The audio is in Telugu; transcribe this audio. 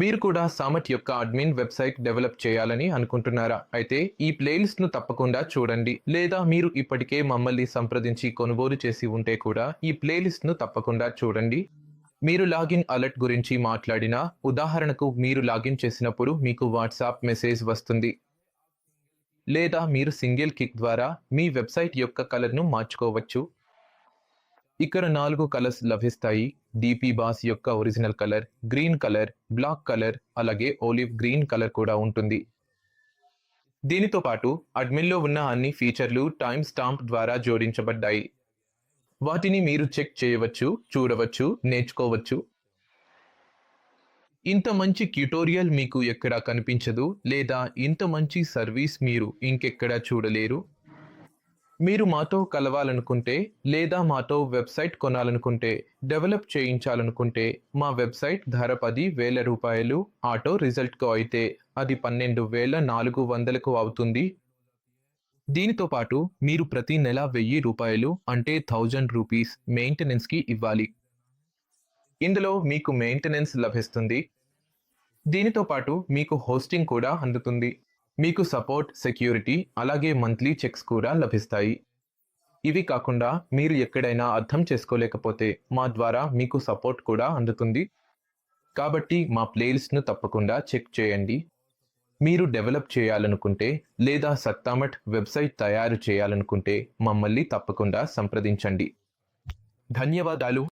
మీరు కూడా సామట్ యొక్క అడ్మిన్ వెబ్సైట్ డెవలప్ చేయాలని అనుకుంటున్నారా? అయితే ఈ ప్లేలిస్ట్ను తప్పకుండా చూడండి. లేదా మీరు ఇప్పటికే మమ్మల్ని సంప్రదించి కొనుగోలు చేసి ఉంటే కూడా ఈ ప్లేలిస్ట్ను తప్పకుండా చూడండి. మీరు లాగిన్ అలర్ట్ గురించి మాట్లాడిన ఉదాహరణకు మీరు లాగిన్ చేసినప్పుడు మీకు వాట్సాప్ మెసేజ్ వస్తుంది. లేదా మీరు సింగిల్ కిక్ ద్వారా మీ వెబ్సైట్ యొక్క కలర్ను మార్చుకోవచ్చు. ఇక్కడ నాలుగు కలర్స్ లభిస్తాయి. డిపి బాస్ యొక్క original colour green colour black colour అలాగే ఓలివ్ గ్రీన్ కలర్ కూడా ఉంటుంది. దీనితో పాటు అడ్మిన్లో ఉన్న అన్ని ఫీచర్లు టైమ్ స్టాంప్ ద్వారా జోడించబడ్డాయి. వాటిని మీరు చెక్ చేయవచ్చు చూడవచ్చు నేర్చుకోవచ్చు. ఇంత మంచి ట్యూటోరియల్ మీకు ఎక్కడా కనిపించదు లేదా ఇంత మంచి సర్వీస్ మీరు ఇంకెక్కడా చూడలేరు? మీరు మాతో కలవాలనుకుంటే లేదా మాతో వెబ్సైట్ కొనాలనుకుంటే డెవలప్ చేయించాలనుకుంటే మా వెబ్సైట్ ధర పది వేల రూపాయలు ఆటో రిజల్ట్కు అయితే అది పన్నెండు వేల నాలుగు వందలకు అవుతుంది. దీనితో పాటు మీరు ప్రతి నెల వెయ్యి రూపాయలు అంటే థౌజండ్ రూపీస్ మెయింటెనెన్స్కి ఇవ్వాలి. ఇందులో మీకు మెయింటెనెన్స్ లభిస్తుంది. దీనితో పాటు మీకు హోస్టింగ్ కూడా అందుతుంది. మీకు సపోర్ట్ సెక్యూరిటీ అలాగే మంత్లీ చెక్స్ కూడా లభిస్తాయి. ఇవి కాకుండా మీరు ఎక్కడైనా అర్థం చేసుకోలేకపోతే మా ద్వారా మీకు సపోర్ట్ కూడా అందుతుంది. కాబట్టి మా ప్లేలిస్ట్ను తప్పకుండా చెక్ చేయండి. మీరు డెవలప్ చేయాలనుకుంటే లేదా సత్తామట్ వెబ్సైట్ తయారు చేయాలనుకుంటే మమ్మల్ని తప్పకుండా సంప్రదించండి. ధన్యవాదాలు.